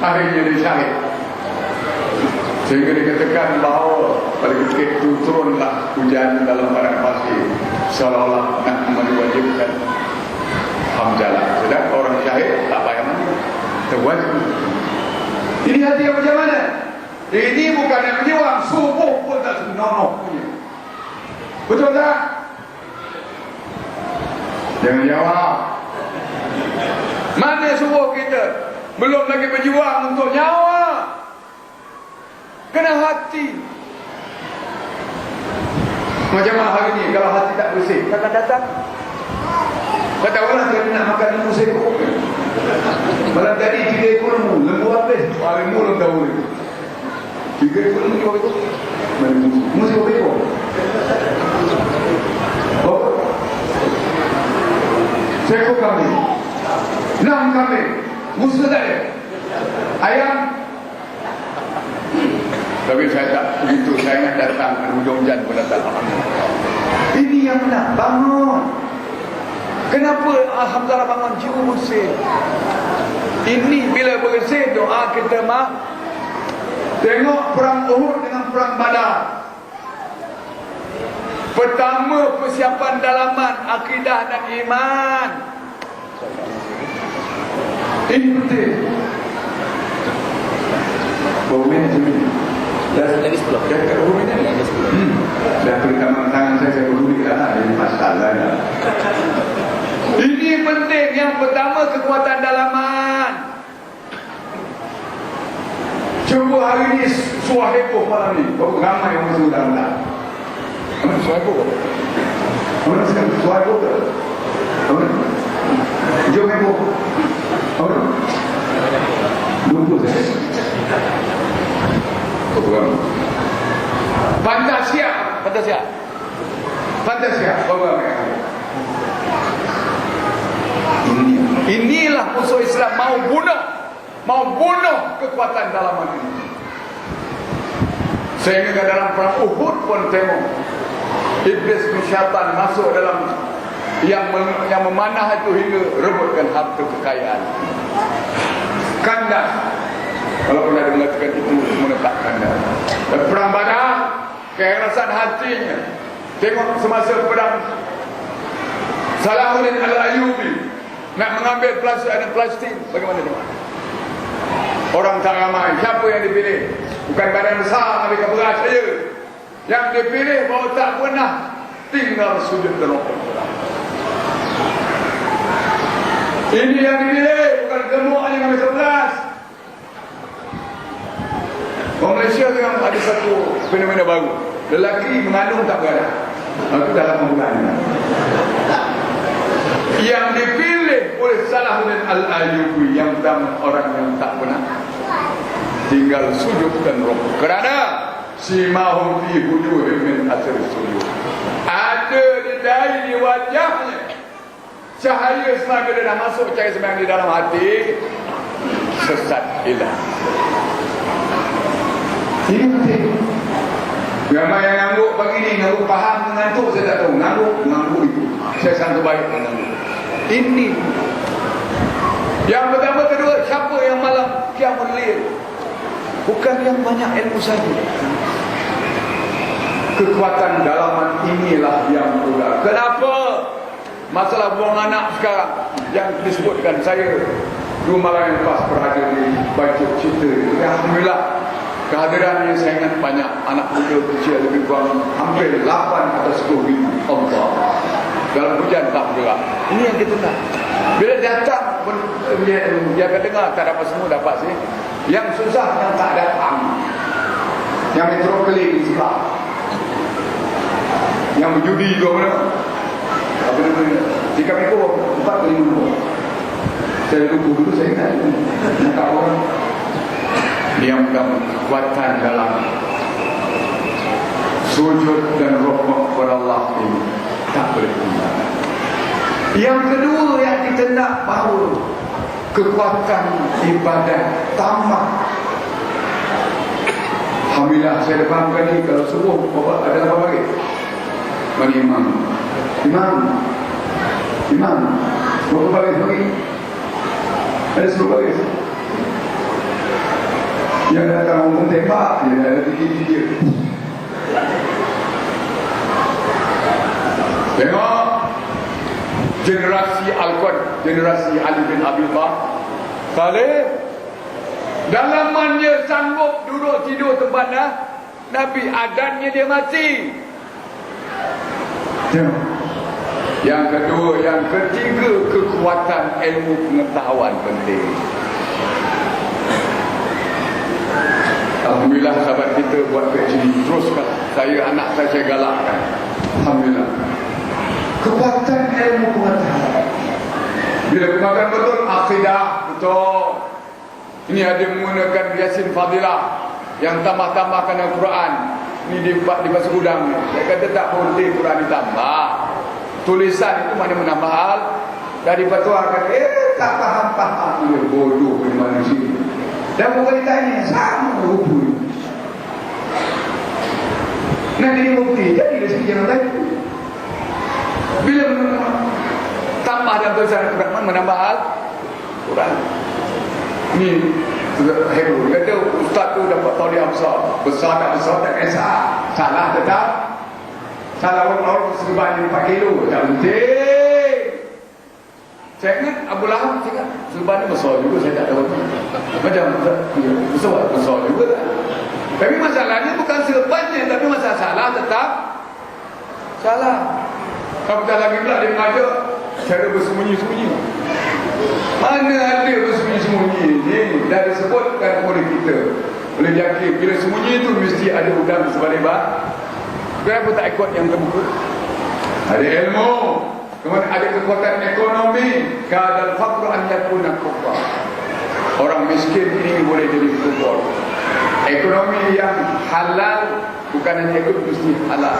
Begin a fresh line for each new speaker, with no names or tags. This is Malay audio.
akhirnya dia syahid sehingga dikatakan bahawa pada ketika itu turunlah hujan dalam padang pasir seolah-olah nak mewajibkan hamdalah sedang orang syahid tak payah mandi terwajib. Ini hati yang macam mana? Ini bukan yang menjiwang subuh pun tak senonoh punya. Betul tak? Jangan jawab. Mana subuh kita belum lagi berjuang untuk nyawa. Kena hati. Macam mana hari ni? Kalau hati tak bersih takkan datang. Kata orang dia nak makan lembu sekor malam tadi tiga ekor lembu lembu habis. Ah, lembu belum tahu ni. Tiga ekor lembu berapa ekor. Lembu sekor berapa ekor. Oh. sekor kambing. Enam kambing musuh tak ada ayam. Tapi saya tak begitu. Saya ingat datang hujung hujan pun datang. Ini yang nak bangun. Kenapa Alhamdulillah bangun? Jiwa bersih. Ini bila bersih doa kita mah tengok perang Uhud dengan perang Badar. Pertama persiapan dalaman akidah dan iman ini Bawa minit
Dah lagi 10.
Dah kat rumah ni
Lagi 10.
Hmm. Dah pertama tangan saya saya berduri lah Ini masalah ya. Ini penting Yang pertama kekuatan dalaman Cuba hari ni Suah heboh malam ni Berapa ramai yang masuk dalam tak Apa suah heboh? Apa sekarang suah heboh ke? Jom heboh Lupa saya Program Fantasia
Fantasia.
Fantasia Program ini inilah musuh Islam. Mau bunuh. Mau bunuh kekuatan dalaman ini. Sehingga dalam perang Uhud pun tengok. Iblis syaitan masuk dalam yang yang memanah itu hingga rebutkan harta kekayaan. Kandas. Kalau pernah mengatakan itu menetap kandas. Dan perang badar keherasan hatinya. Tengok semasa perang Salahuddin Al-Ayubi nak mengambil plastik plastik. Bagaimana tengok? Orang tak ramai. Siapa yang dipilih? Bukan badan besar mereka berat saja yang dipilih bahawa tak pernah. Tinggal dan rokok ini yang dipilih bukan gemuk yang ambil sebelas. Orang Malaysia tengah ada satu fenomena baru. Lelaki mengandung tak beranak itu dalam pembukaan yang dipilih oleh Salahuddin Al-Ayubi yang pertama orang yang tak pernah tinggal sujud dan rokok. Kerana si mahum fi hujuhim min sujud. Ada di dari wajahnya cahaya semasa dia dah masuk cahaya semasa di dalam hati sesat hilang ini penting Ramai yang ngangguk pagi ni, ngangguk faham, ngantuk saya tak tahu. Ngangguk, ngangguk itu. Saya sangka baik ngangguk. Ini. Yang pertama, kedua, siapa yang malam kiamun lil? Bukan yang banyak ilmu saja. Kekuatan dalaman inilah yang pula. Kenapa? Masalah buang anak sekarang yang disebutkan saya dua malam yang lepas berada di baca cerita. Alhamdulillah kehadirannya saya ingat banyak anak muda kecil lebih kurang hampir 8 atau 10 ribu. Allah. Dalam hujan tak bergerak ini yang kita nak. Bila datang pun dia, dia akan dengar tak dapat semua dapat sini yang susah yang tak datang. Yang metropolis sebelah yang berjudi juga mana apa nama ni jika minggu empat ke lima saya lupa dulu saya ingat nak orang yang kekuatan dalam sujud dan rukuk kepada Allah ini tak boleh. Yang kedua yang kita nak bahawa kekuatan ibadah tambah. Alhamdulillah saya depan kali kalau subuh ada apa lagi? Mana imam? Imam? Imam? Berapa baris lagi? Ada sepuluh baris? Yang datang umum tembak, dia ada gigi dia. Tengok generasi Al-Quran, generasi Ali bin Abi Thalib. Saleh dalamannya sanggup duduk tidur tempat dah. Nabi adannya dia mati. Tengok. Yang kedua, yang ketiga kekuatan ilmu pengetahuan penting. Alhamdulillah sahabat kita buat PhD teruskan. Saya anak saya saya galakkan. Alhamdulillah. Kekuatan ilmu pengetahuan. Bila gunakan betul akidah betul. Ini ada menggunakan Yasin Fadilah yang tambah-tambahkan Al-Quran. Ini di di pasal gudang. Saya kata tak penting Quran ditambah. Tulisan itu mana menambah hal dari fatwa kata eh tak faham-faham dia bodoh di manusia. Dan bukan ditanya sama rupanya. Nak jadi bukti jadi dia sendiri jangan tanya. Bila tambah dalam tulisan Al-Quran menambah hal Quran. Ni Heru dia kata ustaz tu dapat tauliah besar. Besar tak besar tak kisah. Salah tetap. Salah orang-orang serban 4 kilo. Tak penting. Saya ingat Abu Lahab cakap serban ni besar juga saya tak tahu. Macam ya, besar besar juga tak. Tapi masalahnya bukan serbannya tapi masalah salah tetap salah. Kalau kita lagi pula dia mengajar cara bersembunyi-sembunyi. Mana ada bersembunyi-sembunyi ni dah disebutkan oleh kita oleh Jakir bila sembunyi itu mesti ada udang sebalik bah kenapa tak ikut yang terbuka. Ada ilmu. Kemudian ada kekuatan ekonomi. Kadal faqru an yakuna kufra orang miskin ini boleh jadi kufur ekonomi yang halal bukan hanya ikut mesti halal